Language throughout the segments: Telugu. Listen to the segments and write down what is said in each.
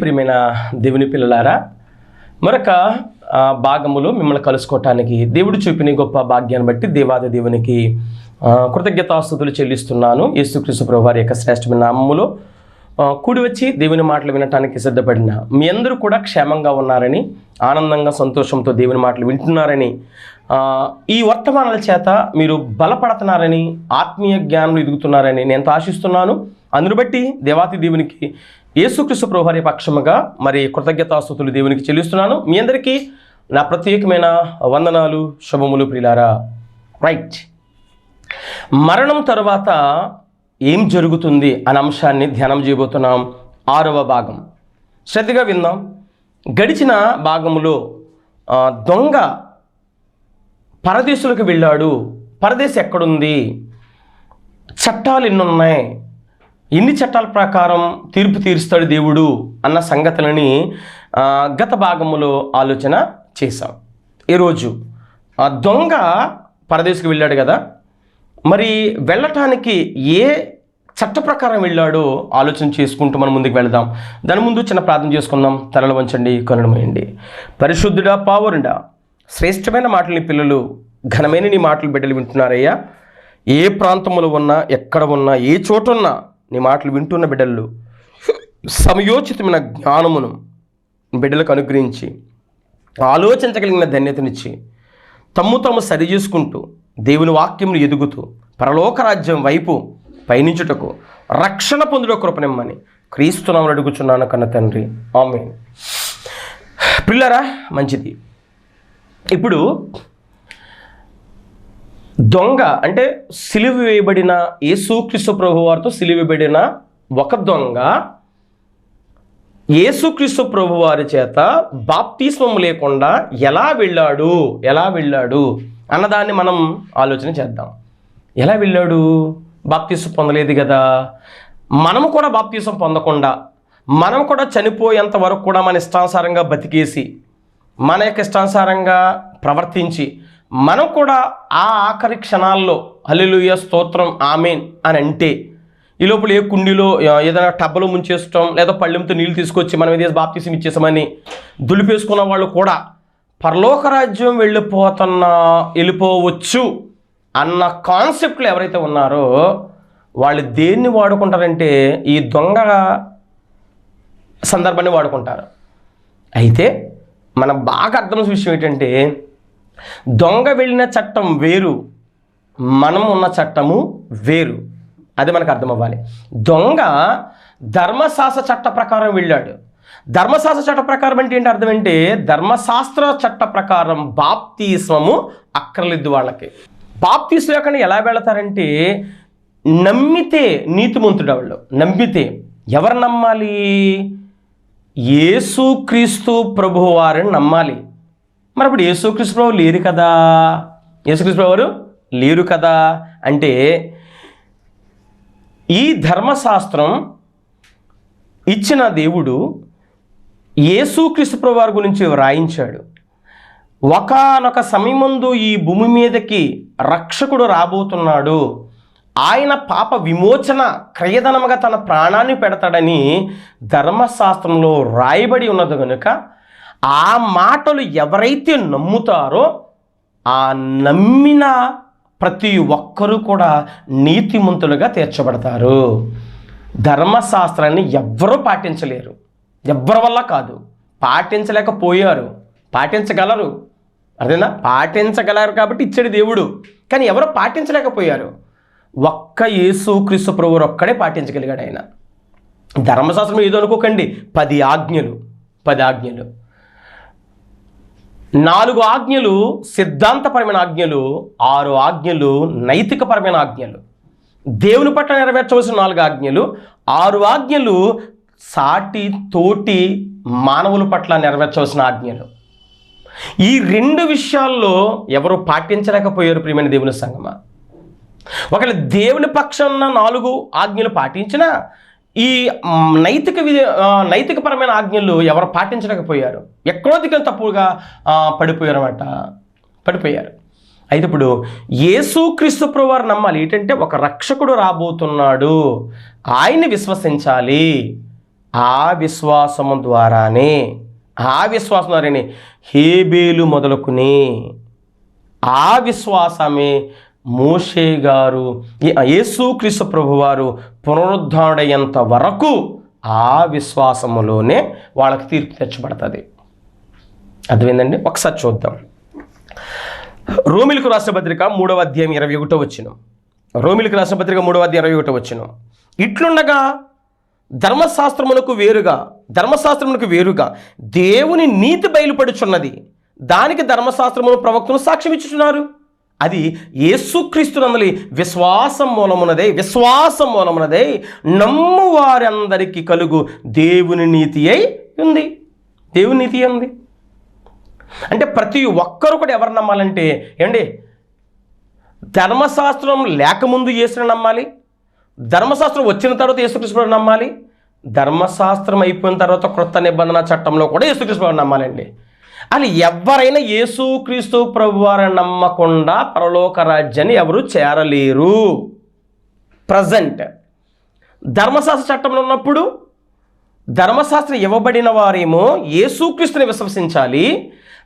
ప్రియమైన దేవుని పిల్లలారా మరొక భాగములు భాగములో మిమ్మల్ని కలుసుకోవటానికి దేవుడు చూపిన గొప్ప భాగ్యాన్ని బట్టి దేవాది దేవునికి కృతజ్ఞతాస్తుతులు చెల్లిస్తున్నాను. యేసుక్రీస్తు ప్రభు వారి యొక్క శ్రేష్టమైన నామములో కూడి వచ్చి దేవుని మాటలు వినటానికి సిద్ధపడిన మీ అందరూ కూడా క్షేమంగా ఉన్నారని ఆనందంగా సంతోషంతో దేవుని మాటలు వింటున్నారని ఈ వర్తమానాల చేత మీరు బలపడుతున్నారని ఆత్మీయ జ్ఞానం ఎదుగుతున్నారని నేను ఎంత ఆశిస్తున్నాను. అందును బట్టి దేవాతి దేవునికి యేసుక్రీస్తు ప్రభువారి పక్షముగా మరి కృతజ్ఞతాస్తుతులు దేవునికి చెల్లిస్తున్నాను. మీ అందరికీ నా ప్రత్యేకమైన వందనాలు శుభములు ప్రిలారా రైట్. మరణం తర్వాత ఏం జరుగుతుంది అనే అంశాన్ని ధ్యానం చేయబోతున్నాం. ఆరవ భాగం. శ్రద్ధగా విందాం. గడిచిన భాగములో దొంగ పరదేశులకు వెళ్ళాడు. పరదేశం ఎక్కడుంది? చట్టాలు ఎన్నున్నాయి? ఎన్ని చట్టాల ప్రకారం తీర్పు తీరుస్తాడు దేవుడు అన్న సంగతులని గత భాగములో ఆలోచన చేశాం. ఈరోజు ఆ దొంగ పరదేశకు వెళ్ళాడు కదా. మరి వెళ్ళటానికి ఏ చట్ట ప్రకారం వెళ్ళాడో ఆలోచన చేసుకుంటూ మనం ముందుకు వెళదాం. దాని ముందు చిన్న ప్రార్థన చేసుకుందాం. తలలు వంచండి కరుణమయండి పరిశుద్ధుడా పావురుడా శ్రేష్టమైన మాటలు నీ పిల్లలు ఘనమైన నీ మాటలు బిడ్డలు వింటున్నారయ్యా. ఏ ప్రాంతంలో ఉన్నా ఎక్కడ ఉన్నా ఏ చోటు ఉన్నా నీ మాటలు వింటున్న బిడ్డలు సమయోచితమైన జ్ఞానమును బిడ్డలకు అనుగ్రహించి ఆలోచించగలిగిన ధన్యతనిచ్చి తమ్ము తాము సరి చేసుకుంటూ దేవుని వాక్యమును ఎదుగుతూ పరలోక రాజ్యం వైపు పయనించుటకు రక్షణ పొందుట కృపనిమ్మని క్రీస్తునామని అడుగుచున్నాను కన్న తండ్రి. ఆమె పిల్లరా మంచిది. ఇప్పుడు దొంగ అంటే సిలువ వేయబడిన యేసుక్రీస్తు ప్రభు వారితో సిలువ ఒక దొంగ యేసుక్రీస్తు ప్రభు వారి చేత బాప్తిస్మం లేకుండా ఎలా వెళ్ళాడు? ఎలా వెళ్ళాడు? అన్నదాన్ని మనం ఆలోచన చేద్దాం. ఎలా వెళ్ళాడు? బాప్తీసం పొందలేదు కదా. మనము కూడా బాప్తీసం పొందకుండా మనం కూడా చనిపోయేంత వరకు కూడా మన ఇష్టానుసారంగా బతికేసి మన యొక్క ఇష్టానుసారంగా ప్రవర్తించి మనం కూడా ఆ ఆఖరి క్షణాల్లో హల్లెలూయా స్తోత్రం ఆమెన్ అని అంటే ఈ లోపల ఏ కుండీలో ఏదైనా టబ్బలో ముంచేస్తాం లేదా పళ్ళెంతో నీళ్ళు తీసుకొచ్చి మనం ఏదో బాప్తీసం ఇచ్చేసామని దులిపేసుకున్న వాళ్ళు కూడా పరలోక రాజ్యం వెళ్ళిపోతున్నా వెళ్ళిపోవచ్చు అన్న కాన్సెప్ట్లు ఎవరైతే ఉన్నారో వాళ్ళు దేన్ని వాడుకుంటారంటే ఈ దొంగ సందర్భాన్ని వాడుకుంటారు. అయితే మనం బాగా అర్థమైన విషయం ఏంటంటే దొంగ వెళ్ళిన చట్టం వేరు మనం ఉన్న చట్టము వేరు. అది మనకు అర్థమవ్వాలి. దొంగ ధర్మశాస్త్ర చట్ట ప్రకారం వెళ్ళాడు. ధర్మశాస్త్ర చట్ట ప్రకారం అంటే ఏంటి అర్థం అంటే ధర్మశాస్త్ర చట్ట ప్రకారం బాప్తీస్వము అక్కర్లేదు వాళ్ళకి. బాప్తీసు లేకుండా ఎలా వెళతారంటే నమ్మితే నీతిమంతుడు వాళ్ళు నమ్మితే. ఎవరు నమ్మాలి? యేసుక్రీస్తు ప్రభువారిని నమ్మాలి. మరి అప్పుడు యేసుక్రీస్తు ప్రభు లేరు కదా? యేసుక్రీస్తు ప్రభు లేరు కదా? అంటే ఈ ధర్మశాస్త్రం ఇచ్చిన దేవుడు యేసుక్రీస్తు ప్రభువారి గురించి వ్రాయించాడు. ఒకనొక సమయముందు ఈ భూమి మీదకి రక్షకుడు రాబోతున్నాడు. ఆయన పాప విమోచన క్రయధనముగా తన ప్రాణాన్ని పెడతాడని ధర్మశాస్త్రంలో రాయబడి ఉన్నది కనుక ఆ మాటలు ఎవరైతే నమ్ముతారో ఆ నమ్మిన ప్రతి ఒక్కరూ కూడా నీతిమంతులుగా తీర్చబడతారు. ధర్మశాస్త్రాన్ని ఎవ్వరూ పాటించలేరు. ఎవ్వరి వల్ల కాదు. పాటించలేకపోయారు. పాటించగలరు. అదేనా పాటించగలరు కాబట్టి ఇచ్చాడు దేవుడు. కానీ ఎవరు పాటించలేకపోయారు? ఒక్క యేసు క్రీస్తు ప్రభువు ఒక్కడే పాటించగలిగాడు ఆయన. ధర్మశాస్త్రం ఏదో అనుకోకండి. పది ఆజ్ఞలు. పది ఆజ్ఞలు. నాలుగు ఆజ్ఞలు సిద్ధాంతపరమైన ఆజ్ఞలు ఆరు ఆజ్ఞలు నైతికపరమైన ఆజ్ఞలు. దేవుని పట్ల నెరవేర్చవలసిన నాలుగు ఆజ్ఞలు ఆరు ఆజ్ఞలు సాటి తోటి మానవుల పట్ల నెరవేర్చవలసిన ఆజ్ఞలు. ఈ రెండు విషయాల్లో ఎవరు పాటించలేకపోయారు ప్రియమైన దేవుని సంగమ? ఒకవేళ దేవుని పక్షాన నాలుగు ఆజ్ఞలు పాటించినా ఈ నైతిక విధి నైతికపరమైన ఆజ్ఞలు ఎవరు పాటించలేకపోయారు. ఎక్కడో తప్పుగా పడిపోయారు అనమాట పడిపోయారు. అయితే ఇప్పుడు యేసుక్రీస్తు ప్రభువారు నమ్మాలి. ఏంటంటే ఒక రక్షకుడు రాబోతున్నాడు. ఆయన్ని విశ్వసించాలి. ఆ విశ్వాసము ద్వారానే ఆ విశ్వాసం ద్వారానే హేబేలు మొదలుకుని ఆ విశ్వాసమే మోషే గారు ఈ యేసుక్రీస్తు ప్రభువారు పునరుద్ధరణయ్యేంత వరకు ఆ విశ్వాసములోనే వాళ్ళకి తీర్పు తెచ్చబడుతుంది. అర్థమైందండి? ఒకసారి చూద్దాం. రోమిలకు రాసిన పత్రిక మూడవ అధ్యాయం ఇరవై ఒకటో వచ్చిన రోమిలకు రాసిన పత్రిక మూడవ అధ్యాయం ఇరవై ఒకటో వచ్చిన ఇట్లుండగా ధర్మశాస్త్రమునకు వేరుగా ధర్మశాస్త్రమునకు వేరుగా దేవుని నీతి బయలుపడుచున్నది. దానికి ధర్మశాస్త్రమును ప్రవక్తను సాక్ష్యం ఇచ్చుచున్నారు అది యేసుక్రీస్తునందలి విశ్వాసం మూలమున్నదే విశ్వాసం మూలమున్నదే నమ్ము వారందరికీ కలుగు దేవుని నీతి అయి ఉంది. దేవుని నీతి ఉంది అంటే ప్రతి ఒక్కరు కూడా ఎవరు నమ్మాలంటే ఏమండి? ధర్మశాస్త్రం లేకముందు యేసుని నమ్మాలి ధర్మశాస్త్రం వచ్చిన తర్వాత యేసుకృష్ణుడు నమ్మాలి ధర్మశాస్త్రం అయిపోయిన తర్వాత క్రొత్త నిబంధన చట్టంలో కూడా యేసుకృష్ణుడు నమ్మాలండి. అని ఎవరైనా యేసుక్రీస్తు ప్రభువారిని నమ్మకుండా పరలోక రాజ్యాన్ని ఎవరు చేరలేరు. ప్రజెంట్ ధర్మశాస్త్ర చట్టంలో ఉన్నప్పుడు ధర్మశాస్త్రం ఇవ్వబడిన వారేమో యేసుక్రీస్తుని విశ్వసించాలి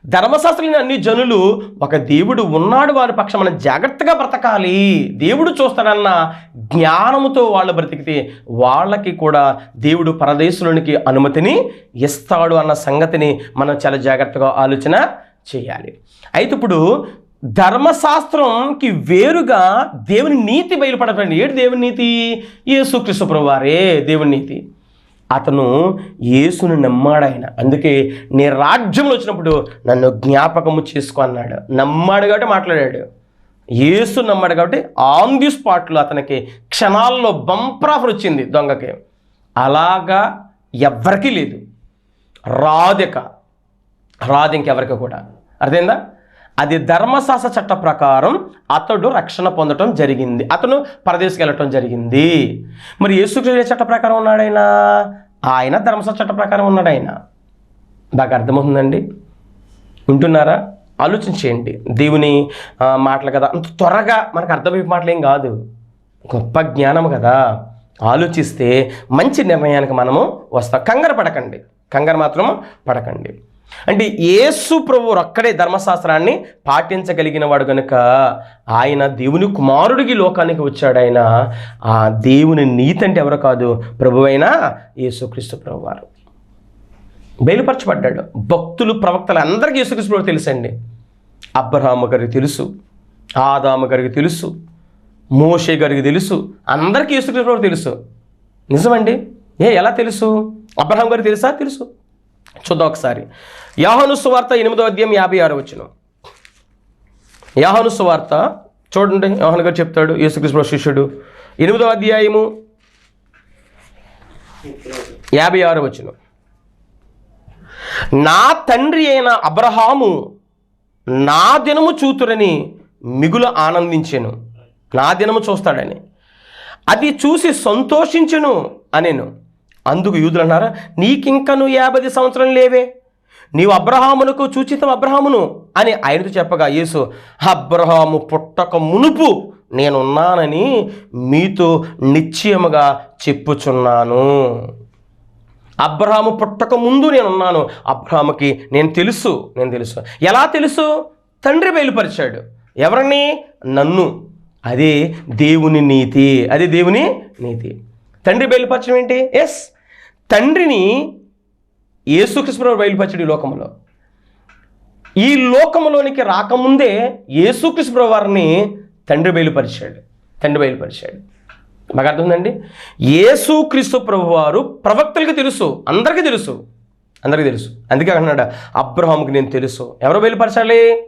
ధర్మశాస్త్రం అన్ని జనులు ఒక దేవుడు ఉన్నాడు వారి పక్షం మనం జాగ్రత్తగా బ్రతకాలి. దేవుడు చూస్తాడన్న జ్ఞానముతో వాళ్ళు బ్రతికితే వాళ్ళకి కూడా దేవుడు పరదేశులోనికి అనుమతిని ఇస్తాడు అన్న సంగతిని మనం చాలా జాగ్రత్తగా ఆలోచన చేయాలి. అయితే ఇప్పుడు ధర్మశాస్త్రంకి వేరుగా దేవుని నీతి బయలుపడకండి ఏడు దేవుని నీతి? యేసుక్రీస్తు ప్రభువారే దేవుని నీతి. అతను యేసును నమ్మాడు ఆయన. అందుకే నీ రాజ్యంలో వచ్చినప్పుడు నన్ను జ్ఞాపకము చేసుకో అన్నాడు. నమ్మాడు కాబట్టి మాట్లాడాడు. యేసు నమ్మాడు కాబట్టి ఆన్ ది స్పాట్లో అతనికి క్షణాల్లో బంపర్ ఆఫర్ వచ్చింది దొంగకి. అలాగా ఎవ్వరికీ లేదు. రాధిక. రాదు ఇంకెవరికి కూడా. అర్థమైందా? అది ధర్మశాస్త్ర చట్ట ప్రకారం అతడు రక్షణ పొందటం జరిగింది. అతను పరదేశికి వెళ్ళటం జరిగింది. మరి యేసుక్రీస్తు చట్ట ప్రకారం ఉన్నాడైనా? ఆయన ధర్మశాస్త్ర చట్ట ప్రకారం ఉన్నాడు ఆయన బాగా అర్థమవుతుందండి? ఉంటున్నారా ఆలోచించేయండి. దేవుని మాటలు కదా. అంత త్వరగా మనకు అర్థమయ్యే మాటలు ఏం కాదు. గొప్ప జ్ఞానం కదా. ఆలోచిస్తే మంచి నిర్ణయానికి మనము వస్తాం. కంగారు పడకండి. కంగారు మాత్రం పడకండి. అంటే యేసు ప్రభువు అక్కడే ధర్మశాస్త్రాన్ని పాటించగలిగిన వాడు కనుక ఆయన దేవుని కుమారుడికి లోకానికి వచ్చాడు ఆయన ఆ దేవుని నీతి అంటే ఎవరు కాదు? ప్రభు అయినా యేసుక్రీస్తు ప్రభు వారు బయలుపరచబడ్డాడు. భక్తులు ప్రవక్తలు అందరికీ యేసుక్రీస్తు ప్రభు తెలుసండి. అబ్రహాము గారికి తెలుసు ఆదాము గారికి తెలుసు మోషే గారికి తెలుసు అందరికీ యేసుక్రీస్తు ప్రభు తెలుసు. నిజమండి? ఏ ఎలా తెలుసు? అబ్రహాం గారికి తెలుసా? తెలుసు. చూద్దాం ఒకసారి. యాహను సువార్త ఎనిమిదో అధ్యాయం యాభై ఆరు వచ్చిన యాహను సువార్త చూడండి యోహన్ గారు చెప్తాడు యేసుక్రీస్తు శిష్యుడు. ఎనిమిదో అధ్యాయము యాభై ఆరు వచ్చిన నా తండ్రి అయిన అబ్రహాము నా దినము చూతురని మిగులు ఆనందించాను. నా దినము చూస్తాడని. అది చూసి సంతోషించును అనేను. అందుకు యూదులు అన్నారా నీకింకను యాభై సంవత్సరం లేవే. నీవు అబ్రహామునకు చూచితం అబ్రహామును అని ఆయనతో చెప్పగా యేసు అబ్రహాము పుట్టక మునుపు నేనున్నానని మీతో నిశ్చయముగా చెప్పుచున్నాను. అబ్రహాము పుట్టక ముందు నేను ఉన్నాను అబ్రహాముకి నేను తెలుసు నేను తెలుసు. ఎలా తెలుసు? తండ్రి బయలుపరిచాడు. ఎవరిని? నన్ను. అదే దేవుని నీతి. అదే దేవుని నీతి. తండ్రి బయలుపరచడం ఏంటి? ఎస్ తండ్రిని యేసుకృష్ణ బయలుపరచడు ఈ లోకంలో ఈ లోకంలోనికి రాకముందే యేసుకృష్ణ వారిని తండ్రి బయలుపరిచాడు. తండ్రి బయలుపరిచాడు. మాకు అర్థమైందండి? యేసుక్రీస్తు ప్రభు వారు ప్రవక్తలకు తెలుసు అందరికీ తెలుసు. అందరికీ తెలుసు. అందుకే అంటున్నాడు అబ్రహాంకి నేను తెలుసు. ఎవరు బయలుపరచాలి?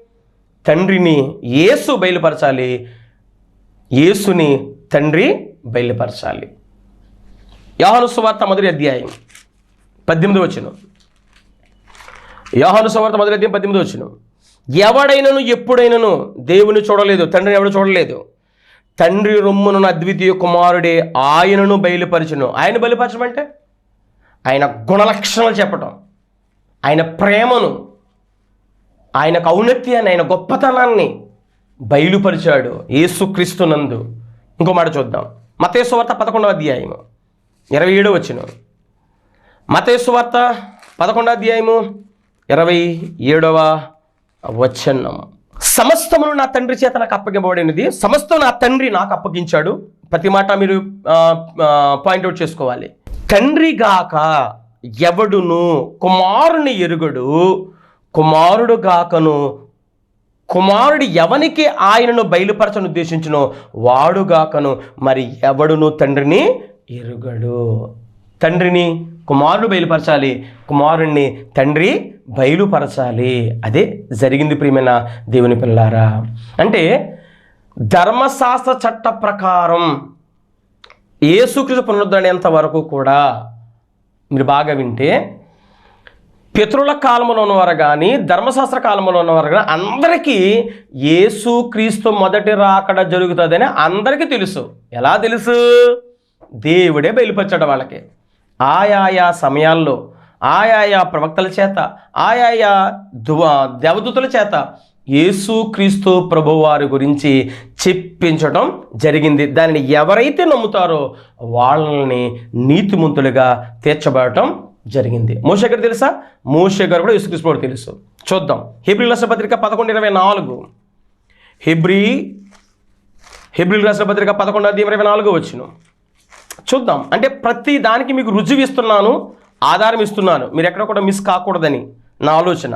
తండ్రిని యేసు బయలుపరచాలి. యేసుని తండ్రి బయలుపరచాలి. యోహాను సువార్త మొదటి అధ్యాయం పద్దెనిమిది వచ్చిన యోహాను సువార్త మొదటి అధ్యాయం పద్దెనిమిది వచ్చిన ఎవడైనను ఎప్పుడైనను దేవుని చూడలేదు తండ్రిని ఎవడు చూడలేదు? తండ్రి రొమ్మును అద్వితీయ కుమారుడే ఆయనను బయలుపరచును. ఆయన బయలుపరచడం అంటే ఆయన గుణలక్షణాలు చెప్పటం. ఆయన ప్రేమను ఆయనకు ఔన్నత్యాన్ని ఆయన గొప్పతనాన్ని బయలుపరిచాడు ఏసుక్రీస్తునందు ఇంకో మాట చూద్దాం. మతేశ్వార్త పదకొండవ అధ్యాయము. ఇరవై ఏడో వచ్చిన మతేసు వార్త పదకొండో అధ్యాయము ఇరవై ఏడవ వచనం. సమస్తమును నా తండ్రి చేత నాకు అప్పగింపబడినది. సమస్తం నా తండ్రి నాకు అప్పగించాడు. ప్రతి మాట మీరు పాయింట్అవుట్ చేసుకోవాలి. తండ్రి గాక ఎవడును? కుమారుని ఎరుగడు. కుమారుడు గాకను కుమారుడు ఎవనికి ఆయనను బయలుపరచను ఉద్దేశించునో వాడుగాకను మరి ఎవడును తండ్రిని? ఎరుగడు తండ్రిని కుమారుడు బయలుపరచాలి. కుమారుణ్ణి తండ్రి బయలుపరచాలి. అదే జరిగింది ప్రియమైన దేవుని పిల్లారా అంటే ధర్మశాస్త్ర చట్ట ప్రకారం ఏసుకృత పునరుద్ధరణేంత వరకు కూడా మీరు బాగా వింటే పితరుల కాలంలో ఉన్నవారు కానీ ధర్మశాస్త్ర కాలంలో ఉన్నవారు కానీ అందరికీ ఏసుక్రీస్తు మొదటి రాకడ జరుగుతుందని అందరికీ తెలుసు. ఎలా తెలుసు? దేవుడే బయలుపరచాడు వాళ్ళకి. ఆయాయా సమయాల్లో ఆయాయా ప్రవక్తల చేత ఆయాయా దువా దేవదూతల చేత యేసు క్రీస్తు ప్రభువారి గురించి చెప్పించడం జరిగింది. దానిని ఎవరైతే నమ్ముతారో వాళ్ళని నీతిమంతులుగా తీర్చబడటం జరిగింది. మోషే గారు తెలుసా? మోషే గారు కూడా యేసుక్రీస్తు తెలుసు. చూద్దాం. హెబ్రి రాష్ట్ర పత్రిక పదకొండు ఇరవై నాలుగు. హెబ్రి హిబ్రిల్ రాష్ట్ర పత్రిక పదకొండు ఇరవై నాలుగు వచ్చిన. చూద్దాం. అంటే ప్రతి దానికి మీకు రుజువు ఇస్తున్నాను ఆధారం ఇస్తున్నాను. మీరు ఎక్కడ కూడా మిస్ కాకూడదని నా ఆలోచన.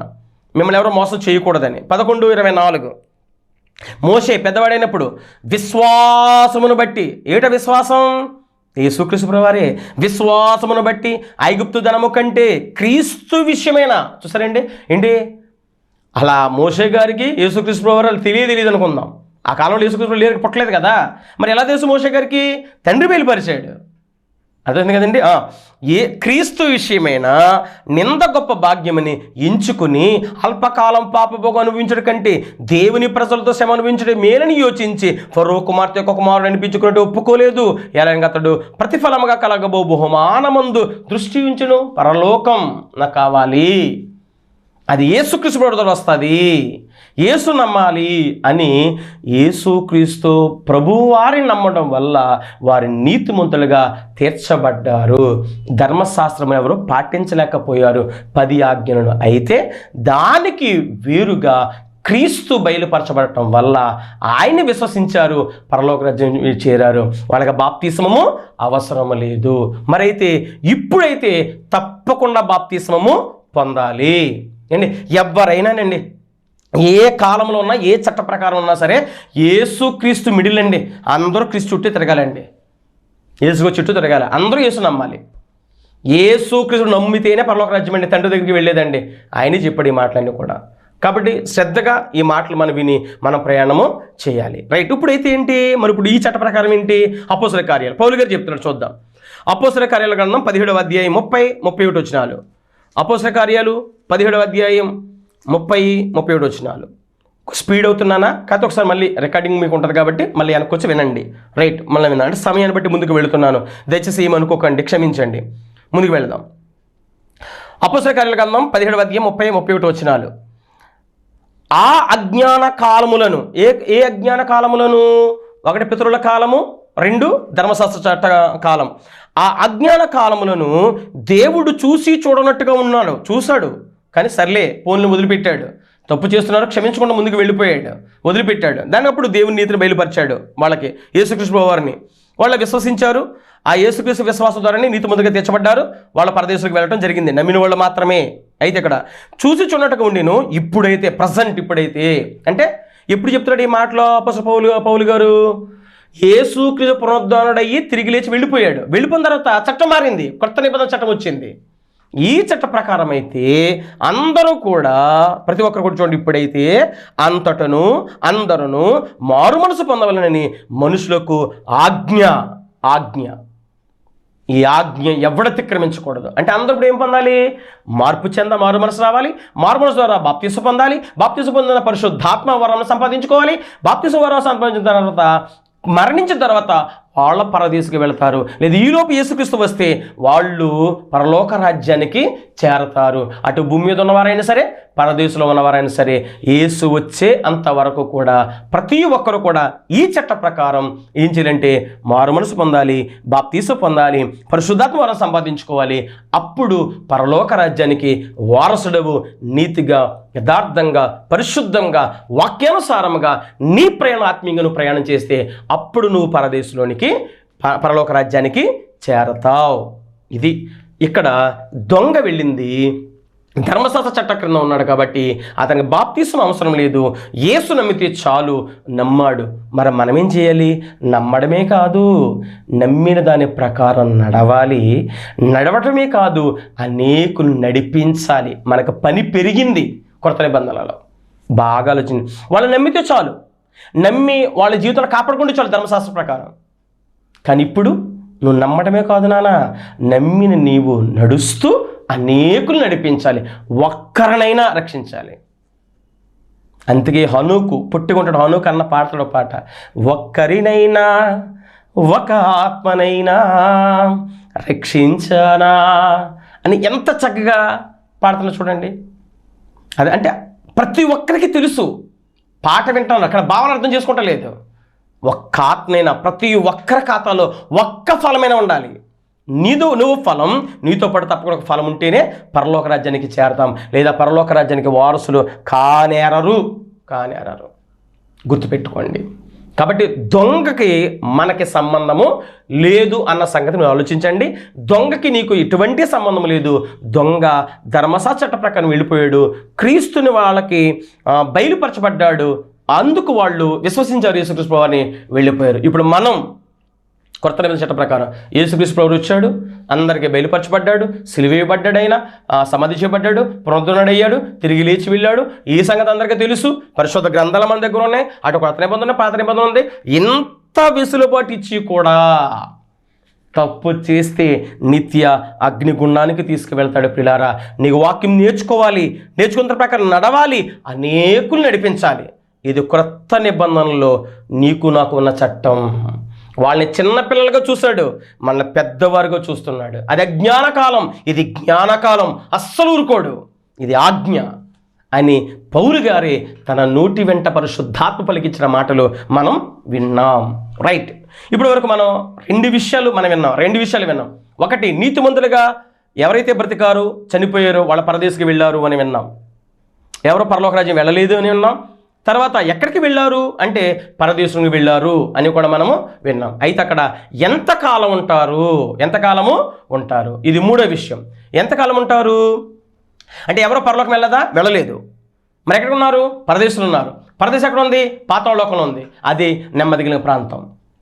మిమ్మల్ని ఎవరో మోసం చేయకూడదని. పదకొండు ఇరవై నాలుగు. మోషే పెద్దవాడైనప్పుడు విశ్వాసమును బట్టి ఏట విశ్వాసం? యేసుక్రీస్తు వారే విశ్వాసమును బట్టి ఐగుప్తు ధనము కంటే క్రీస్తు విషయమైన చూసారండి? ఏంటి? అలా మోషే గారికి యేసుక్రీస్తు ప్రభు వారు తెలియదు తెలియదు అనుకుందాం. ఆ కాలంలో యేసుక్రీస్తు లేరు పుట్టలేదు కదా. మరి ఎలా తెలుసు మోషే గారికి? తండ్రి బయలుపరిచాడు. అర్థమైంది కదండి? ఏ క్రీస్తు విషయమైన నింద గొప్ప భాగ్యమని ఎంచుకుని అల్పకాలం పాపభోగం అనుభవించడం కంటే దేవుని ప్రజలతో శ్రమ అనుభవించడం మేలని యోచించి ఫరో కుమార్తె యొక్క కుమారుడు అనిపించుకున్నట్టు ఒప్పుకోలేదు. ఎలాగ అతడు ప్రతిఫలముగా కలగబో బహుమానమందు దృష్టి ఉంచును. పరలోకం నాకు కావాలి. అది యేసుక్రీస్తు ప్రభుతో వస్తుంది. యేసు నమ్మాలి అని యేసుక్రీస్తు ప్రభువారిని నమ్మడం వల్ల వారి నీతిమంతులుగా తీర్చబడ్డారు. ధర్మశాస్త్రం ఎవరు? పాటించలేకపోయారు. పది ఆజ్ఞలను. అయితే దానికి వేరుగా క్రీస్తు బయలుపరచబడటం వల్ల ఆయన్ని విశ్వసించారు. పరలోక రాజ్యం చేరారు. వాళ్ళకి బాప్తిస్మము అవసరం లేదు. మరైతే ఇప్పుడైతే తప్పకుండా బాప్తిస్మము పొందాలి. ఏండి ఎవరైనానండి ఏ కాలంలో ఉన్నా ఏ చట్ట ప్రకారం ఉన్నా సరే ఏసు క్రీస్తు మిడిల్ అండి అందరూ క్రీస్తు చుట్టూ తిరగాలండి. ఏసుకు చుట్టూ తిరగాలి. అందరూ ఏసు నమ్మాలి. ఏసు క్రీస్తు నమ్మితేనే పరలోక రాజ్యం అండి తండ్రి దగ్గరికి వెళ్ళేదండి. ఆయనే చెప్పాడు ఈ మాటలన్నీ కూడా. కాబట్టి శ్రద్ధగా ఈ మాటలు మనం విని మనం ప్రయాణము చేయాలి. రైట్ ఇప్పుడైతే ఏంటి? మరి ఇప్పుడు ఈ చట్ట ప్రకారం ఏంటి? అపోసల కార్యాలు. పౌలు గారు చెప్తున్నాడు చూద్దాం. అపోసల కార్యాల గ్రంథం పదిహేడవ అధ్యాయం ముప్పై ముప్పై ఒకటి వచ్చినాలు అపోసల కార్యాలు పదిహేడవ అధ్యాయం ముప్పై ముప్పై ఏడు వచ్చినాలు. స్పీడ్ అవుతున్నానా? కాకపోతే ఒకసారి మళ్ళీ రికార్డింగ్ మీకు ఉంటుంది కాబట్టి మళ్ళీ వెనక్కి వచ్చి వినండి. రైట్ మళ్ళీ వినండి. సమయాన్ని బట్టి ముందుకు వెళుతున్నాను. దయచేసి ఏమనుకోకండి క్షమించండి. ముందుకు వెళదాం. అపోసల కార్యాల గ్రంథం పదిహేడు అధ్యాయం ముప్పై ముప్పై ఒకటి వచ్చినాలు. ఆ అజ్ఞాన కాలములను ఏ ఏ అజ్ఞాన కాలములను? ఒకటి పితరుల కాలము రెండు ధర్మశాస్త్ర చట్ట కాలం. ఆ అజ్ఞాన కాలములను దేవుడు చూసి చూడనట్టుగా ఉన్నాడు. చూశాడు. కానీ సర్లే ఫోన్లు వదిలిపెట్టాడు తప్పు చేస్తున్నారు క్షమించకుండా ముందుకు వెళ్ళిపోయాడు. వదిలిపెట్టాడు దాని అప్పుడు దేవుని నీతిని బయలుపరిచాడు వాళ్ళకి. యేసుకృష్ణ వారిని వాళ్ళు విశ్వసించారు. ఆ యేసుక్రీస్తు విశ్వాసం ద్వారానే నీతి ముందుగా తెచ్చబడ్డారు. వాళ్ళ పరదేశంలోకి వెళ్ళడం జరిగింది. నమ్మిన వాళ్ళు మాత్రమే. అయితే ఇక్కడ చూసి చూడట్టుగా ఉండిను ఇప్పుడైతే ప్రజెంట్ ఇప్పుడైతే. అంటే ఎప్పుడు చెప్తున్నాడు ఈ మాటలో అపస పౌలు పౌలు గారు? యేసుక్రీస్తు పునరుద్ధరణుడయ్యి తిరిగి లేచి వెళ్ళిపోయాడు. వెళ్ళిపోయిన తర్వాత చట్టం మారింది. కొత్త నిబంధన చట్టం వచ్చింది. ఈ చట్ట ప్రకారం అయితే అందరూ కూడా ప్రతి ఒక్కరు కూడా చూడండి ఇప్పుడైతే అంతటను అందరును మారు మనసు పొందవలనని మనుషులకు ఆజ్ఞ ఆజ్ఞ. ఈ ఆజ్ఞ ఎవడ తిక్రమించకూడదు అంటే అందరూ ఇప్పుడు ఏం పొందాలి? మార్పు చెంద మారు మనసు రావాలి. మారు మనసు ద్వారా బాప్తీసు పొందాలి. బాప్తీసు పొందిన పరిశుద్ధాత్మ వరం సంపాదించుకోవాలి. బాప్తీసు వరం సంపాదించిన తర్వాత మరణించిన తర్వాత వాళ్ళ పరదేశికి వెళ్తారు. లేదా ఈలోపు యేసుక్రీస్తు వస్తే వాళ్ళు పరలోక రాజ్యానికి చేరతారు. అటు భూమి మీద ఉన్నవారైనా సరే పరదేశంలో ఉన్నవారైనా సరే ఏసు వచ్చే అంతవరకు కూడా ప్రతి ఒక్కరు కూడా ఈ చట్ట ప్రకారం ఏం చేయాలంటే మారు మనసు పొందాలి బాప్తీసు పొందాలి పరిశుద్ధాత్మ వరం సంపాదించుకోవాలి. అప్పుడు పరలోక రాజ్యానికి వారసుడవు నీతిగా యథార్థంగా పరిశుద్ధంగా వాక్యానుసారముగా నీ ప్రయాణ ఆత్మీయంగా నువ్వు ప్రయాణం చేస్తే అప్పుడు నువ్వు పరదేశంలోనికి పరలోక రాజ్యానికి చేరతావు. ఇది ఇక్కడ దొంగ వెళ్ళింది ధర్మశాస్త్ర చట్ట క్రింద ఉన్నాడు కాబట్టి అతనికి బాప్తీసం అవసరం లేదు. ఏసు నమ్మితే చాలు. నమ్మాడు. మరి మనమేం చేయాలి? నమ్మడమే కాదు. నమ్మిన దాని ప్రకారం నడవాలి. నడవటమే కాదు. అనేకులు నడిపించాలి. మనకు పని పెరిగింది కొత్త నిబంధనలలో. బాగా ఆలోచించి. వాళ్ళు నమ్మితే చాలు. నమ్మి వాళ్ళ జీవితాన్ని కాపాడుకుంటే చాలు ధర్మశాస్త్ర ప్రకారం. కానీ ఇప్పుడు నువ్వు నమ్మడమే కాదు నాన్న. నమ్మిన నీవు నడుస్తూ అనేకులు నడిపించాలి. ఒక్కరినైనా రక్షించాలి. అందుకే హనుకు పుట్టుకుంటాడు హనుకు అన్న పాటలో పాట ఒక్కరినైనా ఒక ఆత్మనైనా రక్షించానా అని ఎంత చక్కగా పాడుతున్నా చూడండి. అదే అంటే ప్రతి ఒక్కరికి తెలుసు. పాట వింటాను అక్కడ భావన అర్థం చేసుకుంటలేదు. ఒక్క ఆత్మైనా ప్రతి ఒక్కరి ఖాతాలో ఒక్క ఫలమైనా ఉండాలి. నీదు నువ్వు ఫలం. నీతో పాటు తప్పకుండా ఒక ఫలం ఉంటేనే పరలోక రాజ్యానికి చేరతాం. లేదా పరలోక రాజ్యానికి వారసులు కానేరరు. కానేరరు. గుర్తుపెట్టుకోండి. కాబట్టి దొంగకి మనకి సంబంధము లేదు అన్న సంగతి మీరు ఆలోచించండి. దొంగకి నీకు ఎటువంటి సంబంధం లేదు. దొంగ ధర్మశా చట్ట ప్రకారం వెళ్ళిపోయాడు. క్రీస్తుని వాళ్ళకి బయలుపరచబడ్డాడు. అందుకు వాళ్ళు విశ్వసించారు యేసుకృష్ణ వారిని వెళ్ళిపోయారు. ఇప్పుడు మనం కొత్త నిబంధన చట్ట ప్రకారం యేసుక్రీస్తు ప్రభువు వచ్చాడు అందరికీ బయలుపరచబడ్డాడు సిలివేయబడ్డాడు ఆయన సమాధి చేయబడ్డాడు పునరుద్ధరణయ్యాడు తిరిగి లేచి వెళ్ళాడు. ఈ సంగతి అందరికీ తెలుసు. పరిశుద్ధ గ్రంథాల మన దగ్గర ఉన్నాయి. అటు కొత్త నిబంధన ఉంది, పాత నిబంధన ఉంది. ఇంత వెసులుబాటు ఇచ్చి కూడా తప్పు చేస్తే నిత్య అగ్నిగుండానికి తీసుకువెళ్తాడు పిల్లారా నీకు వాక్యం నేర్చుకోవాలి నేర్చుకున్న ప్రకారం నడవాలి అనేకులు నడిపించాలి. ఇది క్రొత్త నిబంధనలో నీకు నాకు ఉన్న చట్టం. వాళ్ళని చిన్నపిల్లలుగా చూశాడు మన పెద్దవారుగా చూస్తున్నాడు. అది అజ్ఞానకాలం ఇది జ్ఞానకాలం అస్సలు ఊరుకోడు. ఇది ఆజ్ఞ. అని పౌరు గారి తన నోటి వెంట పరిశుద్ధాత్మ పలికించిన మాటలు మనం విన్నాం. రైట్ ఇప్పటి వరకు మనం రెండు విషయాలు మనం విన్నాం. రెండు విషయాలు విన్నాం. ఒకటి నీతిమంతులుగా ఎవరైతే బ్రతికారో చనిపోయారో వాళ్ళ పరదేశికి వెళ్ళారు అని విన్నాం. ఎవరో పరలోకరాజ్యం వెళ్ళలేదు అని విన్నాం? తర్వాత ఎక్కడికి వెళ్ళారు? అంటే పరదేశంకి వెళ్ళారు అని కూడా మనము విన్నాం. అయితే అక్కడ ఎంతకాలం ఉంటారు? ఎంతకాలము ఉంటారు? ఇది మూడో విషయం. ఎంతకాలం ఉంటారు? అంటే ఎవరో పరలోకం వెళ్ళదా? వెళ్ళలేదు. మరి ఎక్కడ ఉన్నారు? పరదేశంలో ఉన్నారు. పరదేశం ఎక్కడ ఉంది? పాతాళలోకంలో ఉంది. అది నెమ్మదిగిన ప్రాంతం.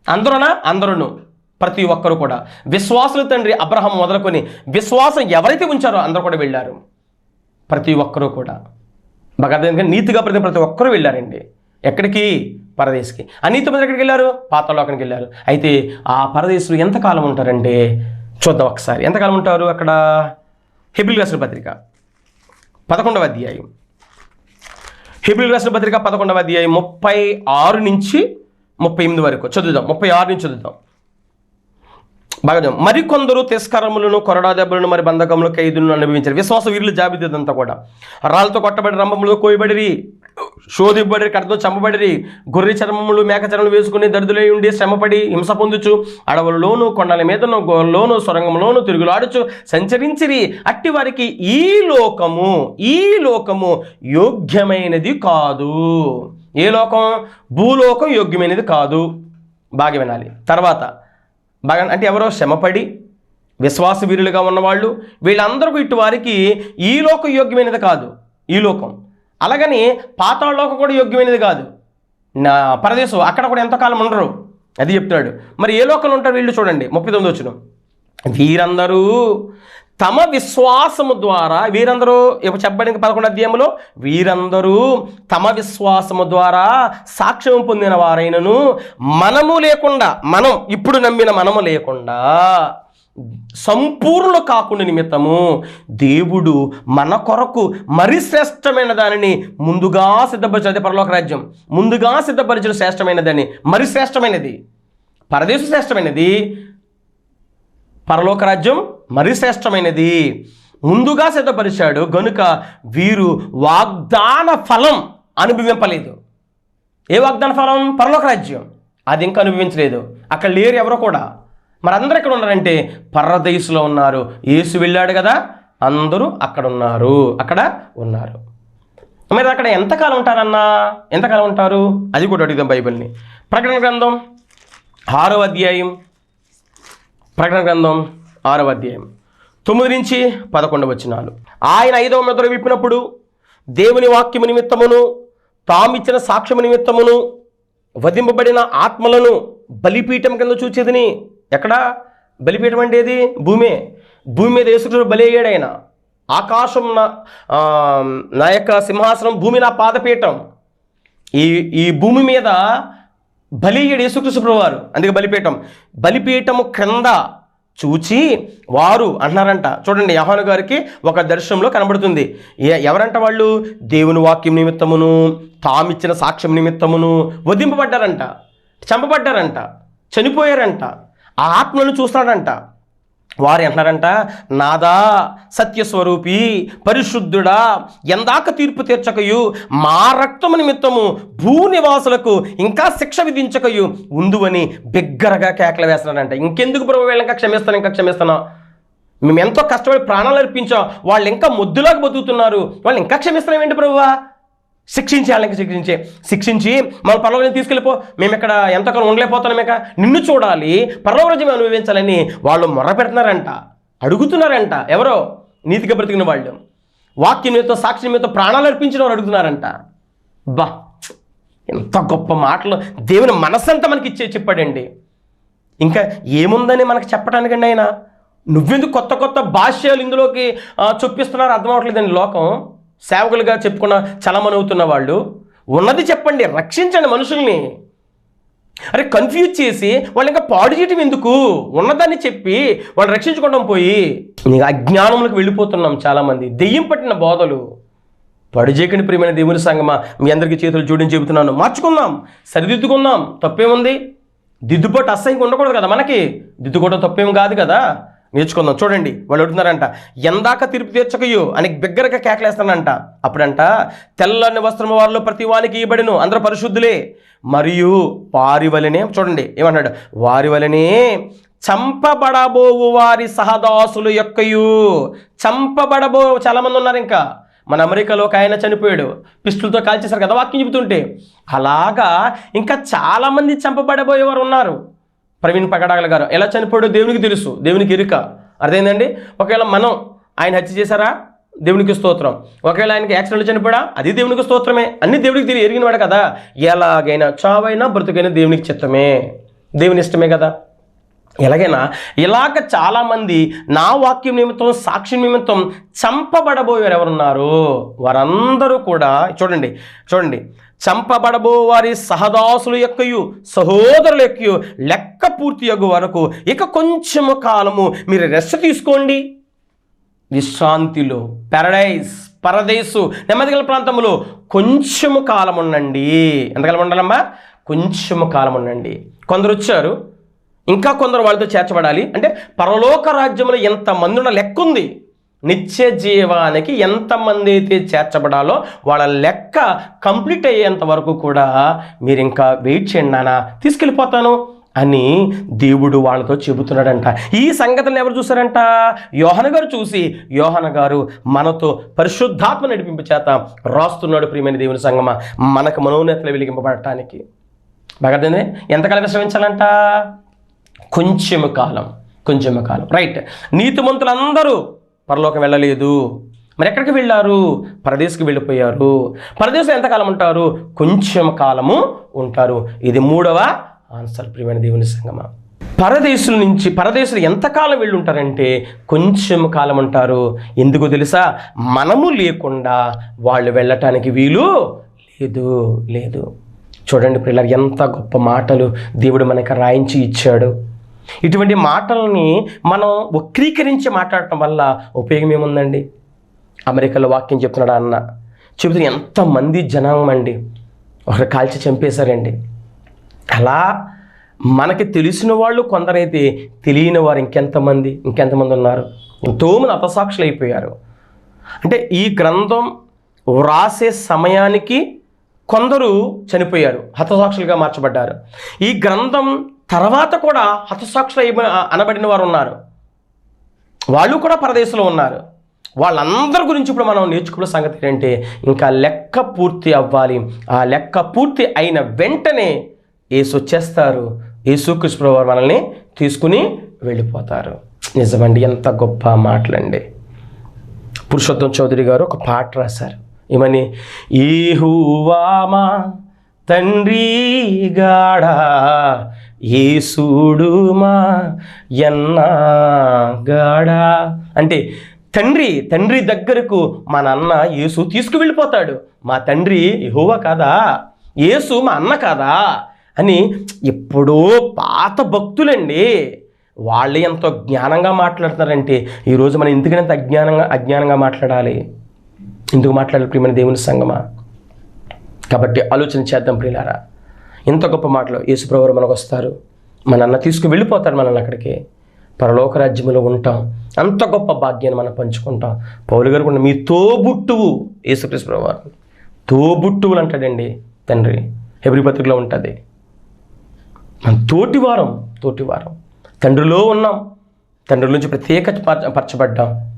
అందరూనా అందరును ప్రతి ఒక్కరు కూడా. విశ్వాసుల తండ్రి అబ్రహం మొదలుకొని విశ్వాసం ఎవరైతే ఉంచారో అందరూ కూడా వెళ్ళారు. ప్రతి ఒక్కరూ కూడా. భగవద్గీత నీతిగా ప్రతి ప్రతి ఒక్కరూ వెళ్ళారండి. ఎక్కడికి? పరదేశ్కి. అనీతి మంది ఎక్కడికి వెళ్ళారు? పాతలోకానికి వెళ్ళారు. అయితే ఆ పరదేశులు ఎంతకాలం ఉంటారంటే? చూద్దాం ఒకసారి. ఎంతకాలం ఉంటారు అక్కడ? హెబిల్ రాసిన పత్రిక. పదకొండవ అధ్యాయం. హెబిల్ రాసిన పత్రిక పదకొండవ అధ్యాయం ముప్పై ఆరు నుంచి ముప్పై ఎనిమిది వరకు. చదువుదాం. ముప్పై ఆరు నుంచి చదువుదాం. బాగా మరికొందరు తిస్కరములను కొరడా దెబ్బలను మరి బంధకములు ఖైదులను అనుభవించారు. విశ్వాస వీరుల జాబితాదంతా కూడా. రాళ్ళతో కొట్టబడి రంభములు కోయబడిరి శోధింపబడి కడతో చంపబడిరి గొర్రె చర్మములు మేక చర్మలు వేసుకుని దరిద్రులై ఉండి శ్రమపడి హింస పొందుచు అడవులలోను కొండల మీదను గోల్లోను సొరంగంలోను తిరుగులాడుచు సంచరించిరి. అట్టి వారికి ఈ లోకము ఈ లోకము యోగ్యమైనది కాదు. ఏ లోకం? భూలోకం యోగ్యమైనది కాదు. బాగా వినాలి. తర్వాత బాగా అంటే ఎవరో శ్రమపడి విశ్వాస వీరులుగా ఉన్నవాళ్ళు వీళ్ళందరూ ఇటు వారికి ఈ లోకం యోగ్యమైనది కాదు. ఈ లోకం. అలాగని పాతాళలోకం కూడా యోగ్యమైనది కాదు. నా పరదేశం అక్కడ కూడా ఎంతకాలం ఉండరు. అది చెప్తున్నాడు. మరి ఏ లోకంలో ఉంటారు వీళ్ళు చూడండి. ముప్పై తొమ్మిది వచ్చిన వీరందరూ తమ విశ్వాసము ద్వారా వీరందరూ ఇప్పుడు చెప్పబడిన పదకొండు అధ్యాయంలో వీరందరూ తమ విశ్వాసము ద్వారా సాక్ష్యం పొందిన వారైనను మనము లేకుండా మనం ఇప్పుడు నమ్మిన మనము లేకుండా సంపూర్ణ కాకుండా నిమిత్తము దేవుడు మన కొరకు మరి శ్రేష్టమైన దానిని ముందుగా సిద్ధపరిచిన అదే పరలోక రాజ్యం. ముందుగా సిద్ధపరిచిన శ్రేష్టమైనదని. మరి శ్రేష్టమైనది. పరదేశం శ్రేష్టమైనది. పరలోక రాజ్యం మరి శ్రేష్టమైనది. ముందుగా సిద్ధపరిచాడు. గనుక వీరు వాగ్దాన ఫలం అనుభవింపలేదు. ఏ వాగ్దాన ఫలం? పరలోక రాజ్యం. అది ఇంకా అనుభవించలేదు. అక్కడ లేరు ఎవరో కూడా. మరి అందరూ ఎక్కడ ఉన్నారంటే పరదయసులో ఉన్నారు. యేసు వెళ్ళాడు కదా అందరూ అక్కడ ఉన్నారు. అక్కడ ఉన్నారు. మరి అక్కడ ఎంతకాలం ఉంటారన్నా? ఎంతకాలం ఉంటారు? అది కూడా అడుగుదాం బైబిల్ని. ప్రకటన గ్రంథం ఆరో అధ్యాయం ప్రకటన గ్రంథం ఆరవ అధ్యాయం. తొమ్మిది నుంచి పదకొండు వచనాలు. ఆయన ఐదవ మెదడు విప్పినప్పుడు దేవుని వాక్యము నిమిత్తమును తామిచ్చిన సాక్ష్యము నిమిత్తమును వధింపబడిన ఆత్మలను బలిపీఠం కింద చూచేదిని. ఎక్కడ? బలిపీఠం అంటే ఏది? భూమే. భూమి మీద యేసుకృష్ణుడు బలి అయ్యాడు ఆయన. ఆకాశం నా నా యొక్క సింహాసనం భూమి నా పాదపీఠం. ఈ ఈ భూమి మీద బలియుడు యేసుకృష్ణ ప్రభువారు. అందుకే బలిపీఠం. బలిపీఠము క్రింద చూచి వారు అంటున్నారంట. చూడండి యహాను గారికి ఒక దర్శనంలో కనబడుతుంది. ఎవరంట వాళ్ళు? దేవుని వాక్యం నిమిత్తమును తామిచ్చిన సాక్ష్యం నిమిత్తమును వధింపబడ్డారంట. చంపబడ్డారంట. చనిపోయారంట. ఆ ఆత్మలను చూస్తాడంట. వారు అంటున్నారంట నాదా సత్యస్వరూపి పరిశుద్ధుడా ఎందాక తీర్పు తీర్చకయు మా రక్తము నిమిత్తము భూ నివాసులకు ఇంకా శిక్ష విధించకయు ఉందువని బిగ్గరగా కేకలు వేస్తున్నాడంట ఇంకెందుకు ప్రభు వీళ్ళని ఇంకా క్షమిస్తాను ఇంకా క్షమిస్తాను? మేము ఎంతో కష్టపడి ప్రాణాలు అర్పించాం వాళ్ళు ఇంకా ముద్దులాగా బతుకుతున్నారు వాళ్ళు ఇంకా క్షమిస్తున్నాం ఏంటి ప్రభువా? శిక్షించి వాళ్ళకి శిక్షించి. శిక్షించి మన పర్లోకం తీసుకెళ్ళిపో. మేము ఇక్కడ ఎంతకాలం ఉండలేకపోతున్నాం ఇక. నిన్ను చూడాలి పర్లోకరాజ్యం అనుభవించాలని వాళ్ళు మొర్ర పెడుతున్నారంట అడుగుతున్నారంట. ఎవరో? నీతిగా బ్రతికిన వాళ్ళు. వాక్యం మీతో సాక్షి మీతో ప్రాణాలు అర్పించిన వారు అడుగుతున్నారంట. బా ఎంత గొప్ప మాటలు. దేవుని మనస్సంతా మనకి ఇచ్చే చెప్పాడండి. ఇంకా ఏముందని మనకు చెప్పడానికండి ఆయన? నువ్వెందుకు కొత్త కొత్త భాష్యాలు ఇందులోకి చొప్పిస్తున్నారు అర్థం అవ్వట్లేదండి లోకం. సేవకులుగా చెప్పుకున్న చలమనవుతున్న వాళ్ళు ఉన్నది చెప్పండి రక్షించండి మనుషుల్ని. అరే కన్ఫ్యూజ్ చేసి వాళ్ళు ఇంకా పాడు చేయటం ఎందుకు? ఉన్నదాన్ని చెప్పి వాళ్ళు రక్షించుకోవడం పోయి నీకు అజ్ఞానంలోకి వెళ్ళిపోతున్నాం చాలామంది. దెయ్యం పట్టిన బోధలు. పడిచేయకండి ప్రియమైన దేవుని సంగమా. మీ అందరికీ చేతులు చూడని చెబుతున్నాను. మార్చుకుందాం. సరిదిద్దుకుందాం. తప్పేముంది? దిద్దుబాటు అసహ్యంగా ఉండకూడదు కదా మనకి. దిద్దుకోవడం తప్పేం కాదు కదా. నేర్చుకుందాం. చూడండి వాళ్ళు అడుగుతున్నారంట ఎందాక తీర్పు తీర్చకయ్యో అని బిగ్గరగా కేకలేస్తానంట. అప్పుడంట తెల్లని వస్త్రము వారిలో ప్రతి వానికి ఇవ్వబడిను అందరూ పరిశుద్ధులే. మరియు వారి వలనే చూడండి ఏమన్నాడు వారి వలనే చంపబడబోవు వారి సహదాసులు యొక్కయు. చంపబడబో చాలామంది ఉన్నారు ఇంకా. మన అమెరికాలో ఒక ఆయన చనిపోయాడు పిస్టులతో కాల్చేశారు కదా వాక్యం చెబుతుంటే. అలాగా ఇంకా చాలామంది చంపబడబోయేవారు ఉన్నారు. ప్రవీణ్ పగడాగల గారు. ఎలా చనిపోయాడో దేవునికి తెలుసు. దేవునికి ఇరుక. అర్థమైందండి? ఒకవేళ మనం ఆయన హత్య చేశారా? దేవునికి స్తోత్రం. ఒకవేళ ఆయనకి యాక్సిడెంట్ చనిపోయా అది దేవునికి స్తోత్రమే. అన్ని దేవునికి తెలియ ఎరిగినవాడు కదా. ఎలాగైనా చావైనా బ్రతుకైనా దేవునికి చిత్తమే. దేవుని ఇష్టమే కదా. ఎలాగైనా ఇలాగ చాలామంది నా వాక్యం నిమిత్తం సాక్షి నిమిత్తం చంపబడబోయారు ఎవరున్నారు వారందరూ కూడా చూడండి చూడండి. చంపబడబో వారి సహదాసుల యొక్కయు సహోదరుల యొక్కయు లెక్క పూర్తి అగు వరకు ఇక కొంచెము కాలము మీరు రెస్ట్ తీసుకోండి. విశ్రాంతిలో పారడైజ్ పరదేశు నెమ్మదిగల ప్రాంతంలో కొంచెము కాలం ఉండండి ఎంతకాలం ఉండాలమ్మా? కొంచెము కాలం ఉండండి కొందరు వచ్చారు ఇంకా కొందరు వాళ్ళతో చేర్చబడాలి. అంటే పరలోక రాజ్యంలో ఎంతమంది ఉన్న లెక్క ఉంది. నిత్య జీవానికి ఎంతమంది అయితే చేర్చబడాలో వాళ్ళ లెక్క కంప్లీట్ అయ్యేంత వరకు కూడా మీరు ఇంకా వెయిట్ చేయండి నాన్న తీసుకెళ్ళిపోతాను అని దేవుడు వాళ్ళతో చెబుతున్నాడంట. ఈ సంగతులను ఎవరు చూశారంట? యోహన గారు చూసి యోహన గారు మనతో పరిశుద్ధాత్మ నడిపింపు చేత రాస్తున్నాడు ప్రియమైన దేవుని సంగమ మనకు మనోన్నతలు వెలిగింపబడటానికి. బాగా ఎంతకాలం విశ్రమించాలంట? కొంచెం కాలం కొంచెం కాలం. రైట్ నీతిమంతులందరూ పరలోకం వెళ్ళలేదు. మరి ఎక్కడికి వెళ్ళారు? పరదేశకు వెళ్ళిపోయారు. పరదేశం ఎంతకాలం ఉంటారు? కొంచెం కాలము ఉంటారు. ఇది మూడవ ఆన్సర్ ప్రియమైన దేవుని సంగమ. పరదేశుల నుంచి పరదేశులు ఎంతకాలం వెళ్ళి ఉంటారంటే కొంచెం కాలం ఉంటారు. ఎందుకు తెలుసా? మనము లేకుండా వాళ్ళు వెళ్ళటానికి వీలు లేదు లేదు. చూడండి పిల్లలు ఎంత గొప్ప మాటలు దేవుడు మనకు రాయించి ఇచ్చాడు. ఇటువంటి మాటల్ని మనం వక్రీకరించి మాట్లాడటం వల్ల ఉపయోగం ఏముందండి? అమెరికాలో వాక్యం చెప్తున్నాడు అన్న? చెబుతున్న ఎంతమంది జనం అండి ఒకరు కాల్చి చంపేశారండి. అలా మనకి తెలిసిన వాళ్ళు కొందరైతే తెలియని వారు ఇంకెంతమంది ఇంకెంతమంది ఉన్నారు? ఎంతోమంది అపసాక్షులు అయిపోయారు. అంటే ఈ గ్రంథం వ్రాసే సమయానికి కొందరు చనిపోయారు హతసాక్షులుగా మార్చబడ్డారు. ఈ గ్రంథం తర్వాత కూడా హతసాక్షులు అనబడిన వారు ఉన్నారు. వాళ్ళు కూడా పరదేశంలో ఉన్నారు. వాళ్ళందరి గురించి ఇప్పుడు మనం నేర్చుకున్న సంగతి ఏంటంటే ఇంకా లెక్క పూర్తి అవ్వాలి. ఆ లెక్క పూర్తి అయిన వెంటనే ఏసు వచ్చేస్తారు. యేసుకృష్ణ వారు మనల్ని తీసుకుని వెళ్ళిపోతారు. నిజమండి ఎంత గొప్ప మాటలండి. పురుషోత్తం చౌదరి గారు ఒక పాట రాశారు. ఏమని? ఈహువామా తండ్రి గాడా ఏసుడు మా ఎన్నా గాడా? అంటే తండ్రి తండ్రి దగ్గరకు మా నాన్న యేసు తీసుకువెళ్ళిపోతాడు. మా తండ్రి యహోవా కాదా? యేసు మా అన్న కాదా? అని ఎప్పుడో పాత భక్తులండి వాళ్ళు ఎంతో జ్ఞానంగా మాట్లాడతారంటే ఈరోజు మనం ఎందుకని అజ్ఞానంగా అజ్ఞానంగా మాట్లాడాలి? ఎందుకు మాట్లాడాలి ప్రియమైన దేవుని సంగమా? కాబట్టి ఆలోచన చేద్దాం ప్రియులారా. ఇంత గొప్ప మాటలు యేసుప్రభువు మనకు వస్తారు. మన అన్న తీసుకు వెళ్ళిపోతాడు మనల్ని అక్కడికి. పరలోక రాజ్యంలో ఉంటాం. అంత గొప్ప భాగ్యాన్ని మనం పంచుకుంటాం. పౌలు గారు కూడా మీ తోబుట్టువు యేసుకృష్ణ వారు తోబుట్టువులు అంటాడండి తండ్రి. ఎవరి పత్రికలో ఉంటుంది. మన తోటివారం తోటివారం తండ్రిలో ఉన్నాం. తండ్రి నుంచి ప్రత్యేక పరచబడ్డాం.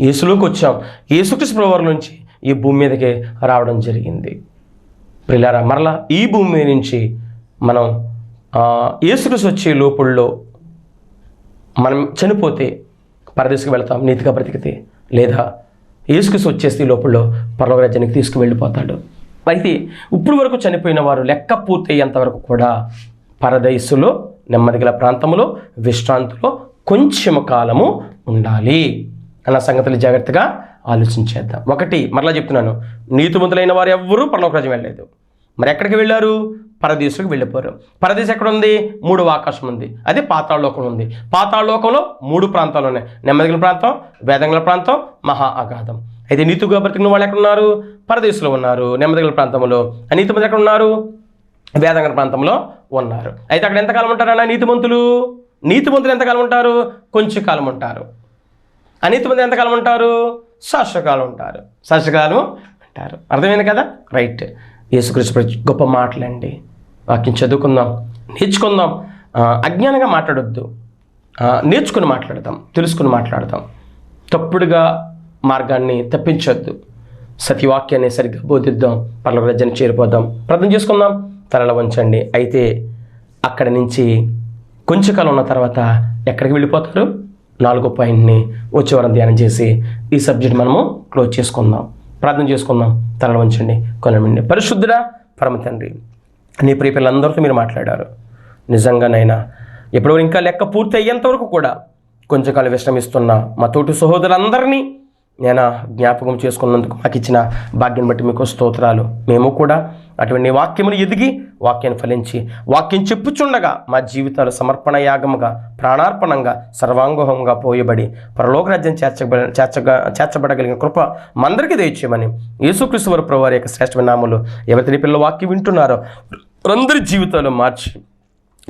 యేసులోకి వచ్చాం. యేసుకృష్ణ ప్రభువారి నుంచి ఈ భూమి మీదకి రావడం జరిగింది. ప్రిలారా మరలా ఈ భూమి నుంచి మనం ఏసుకృష్ వచ్చే లోపుల్లో మనం చనిపోతే పరదేశకు వెళతాం నీతిగా బ్రతికితే లేదా ఏసుకృష్ వచ్చేస్తే ఈ లోపల్లో పరలోక తీసుకువెళ్ళిపోతాడు. అయితే ఇప్పుడు వరకు చనిపోయిన వారు లెక్క పూర్తయ్యేంత వరకు కూడా పరదేశులో నెమ్మది గల ప్రాంతంలో విశ్రాంతిలో కొంచెం కాలము ఉండాలి. అన్న సంగతులు జాగ్రత్తగా ఆలోచించేద్దాం ఒకటి మరలా చెప్తున్నాను. నీతిమంతులైన వారు ఎవ్వరూ పరలోక రాజ్యం వెళ్ళలేదు. మరి ఎక్కడికి వెళ్ళారు? పరదేశులకు వెళ్ళిపోరు పరదేశం ఎక్కడ ఉంది మూడు ఆకాశం ఉంది. అది పాతాళలోకం ఉంది. పాతాళలోకంలో మూడు ప్రాంతాలు ఉన్నాయి. నెమ్మదిగిన ప్రాంతం వేదంగల ప్రాంతం మహా అగాధం. అయితే నీతిగా బ్రతికిన వాళ్ళు ఎక్కడ ఉన్నారు పరదేశంలో ఉన్నారు. నెమ్మదిగల ప్రాంతంలో నీతి మంది ఎక్కడ ఉన్నారు వేదంగల ప్రాంతంలో ఉన్నారు. అయితే అక్కడ ఎంతకాలం ఉంటారన్న నీతిమంతులు? నీతిమంతులు ఎంతకాలం ఉంటారు? కొంచెం కాలం ఉంటారు. అనీతిమంతులు ఎంతకాలం ఉంటారు? శాశ్వకాలం ఉంటారు శాశ్వకాలం అంటారు. అర్థమైంది కదా? రైట్ యేసుకృష్ణ గొప్ప మాటలండి. వాక్యం చదువుకుందాం. నేర్చుకుందాం. అజ్ఞానంగా మాట్లాడొద్దు. నేర్చుకుని మాట్లాడదాం. తెలుసుకుని మాట్లాడదాం. తప్పుడుగా మార్గాన్ని తప్పించొద్దు. సతివాక్యాన్ని సరిగ్గా బోధిద్దాం. పర్ల రజ్జని చేరిపోదాం. ప్రార్థన చేసుకుందాం. తలలో వంచండి. అయితే అక్కడి నుంచి కొంచెం కాలం ఉన్న తర్వాత ఎక్కడికి వెళ్ళిపోతారు? నాలుగో పాయింట్ని వచ్చే వారం ధ్యానం చేసి ఈ సబ్జెక్ట్ మనము క్లోజ్ చేసుకుందాం. ప్రార్థన చేసుకుందాం. తలలో వంచండి కొనమండి పరిశుద్ధుడా పరమ తండ్రి నీ ప్రియ పిల్లలందరితో మీరు మాట్లాడారు. నిజంగానైనా ఎప్పుడో ఇంకా లెక్క పూర్తి అయ్యేంతవరకు కూడా కొంచెం కాలం విశ్రమిస్తున్న మా తోటి సహోదరులందరినీ నేను జ్ఞాపకం చేసుకున్నందుకు మాకు ఇచ్చిన భాగ్యం బట్టి మీకు స్తోత్రాలు. మేము కూడా అటువంటి వాక్యమును ఎదిగి వాక్యాన్ని ఫలించి వాక్యం చెప్పుచుండగా మా జీవితాలు సమర్పణ యాగముగా ప్రాణార్పణంగా సర్వాంగోహంగా పోయబడి పరలోక రాజ్యం చేర్చబ చేర్చగా చేర్చబడగలిగిన కృప మందరికీ దయచేయమని యేసుక్రీస్తు వారు ప్రభు వారి యొక్క శ్రేష్ఠమైన నామలు ఎవరి పిల్లల వాక్యం వింటున్నారో అందరి జీవితాలు మార్చి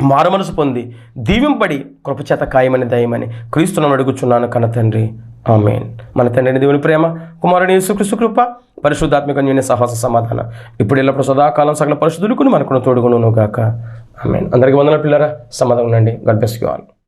మారు మనసు పొంది దీవింపడి కృపచేత ఖాయమని దయమని క్రీస్తునం అడుగుచున్నాను కన తండ్రి. ఆమెన్. మన తండ్రిని దేవుని ప్రేమ కుమారుని యేసుక్రీస్తు కృప పరిశుద్ధాత్మిక న్యూని సహవాస సమాధానం. ఇప్పుడు ఎల్లప్పుడు సదాకాలం సకల పరిశుద్ధులకు మనకును తోడుగును గాక ఆమెన్. అందరికీ వందల పిల్లరా. సమాధానం ఉండండి. గడ్ బెస్ యు ఆల్